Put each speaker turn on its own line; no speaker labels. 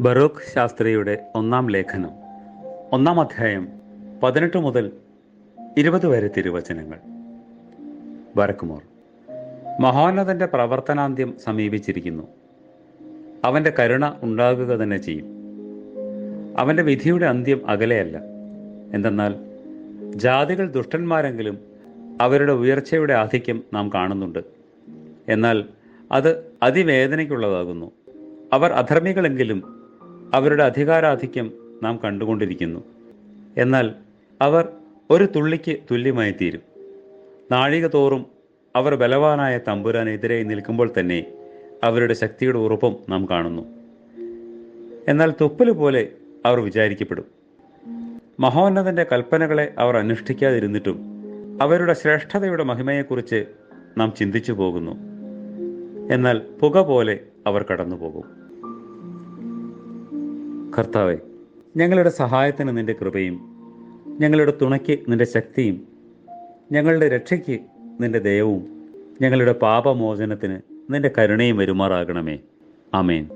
ബറൂഖ് ശാസ്ത്രിയുടെ ഒന്നാം ലേഖനം ഒന്നാം അധ്യായം പതിനെട്ട് മുതൽ ഇരുപത് വരെ തിരുവചനങ്ങൾ. വരക്കുമോർ മഹോന്നതന്റെ പ്രവർത്തനാന്ത്യം സമീപിച്ചിരിക്കുന്നു. അവന്റെ കരുണ ഉണ്ടാകുക തന്നെ ചെയ്യും. അവന്റെ വിധിയുടെ അന്ത്യം അകലെയല്ല. എന്തെന്നാൽ ജാതികൾ ദുഷ്ടന്മാരെങ്കിലും അവരുടെ ഉയർച്ചയുടെ ആധിക്യം നാം കാണുന്നുണ്ട്. എന്നാൽ അത് അതിവേദനയ്ക്കുള്ളതാകുന്നു. അവർ അധർമ്മികളെങ്കിലും അവരുടെ അധികാരാധിക്യം നാം കണ്ടുകൊണ്ടിരിക്കുന്നു. എന്നാൽ അവർ ഒരു തുള്ളിക്ക് തുല്യമായി തീരും. നാഴിക തോറും അവർ ബലവാനായ തമ്പുരാനെതിരെ നിൽക്കുമ്പോൾ തന്നെ അവരുടെ ശക്തിയുടെ ഉറപ്പും നാം കാണുന്നു. എന്നാൽ തുപ്പൽ പോലെ അവർ വിചാരിക്കപ്പെടും. മഹോന്നതന്റെ കൽപ്പനകളെ അവർ അനുഷ്ഠിക്കാതിരുന്നിട്ടും അവരുടെ ശ്രേഷ്ഠതയുടെ മഹിമയെക്കുറിച്ച് നാം ചിന്തിച്ചു പോകുന്നു. എന്നാൽ പുക പോലെ അവർ കടന്നുപോകും. കർത്താവെ ഞങ്ങളുടെ സഹായത്തിന് നിന്റെ കൃപയും ഞങ്ങളുടെ തുണയ്ക്ക് നിന്റെ ശക്തിയും ഞങ്ങളുടെ രക്ഷയ്ക്ക് നിന്റെ ദയവും ഞങ്ങളുടെ പാപമോചനത്തിന് നിന്റെ കരുണയും വരുമാറാകണമേ. ആമേൻ.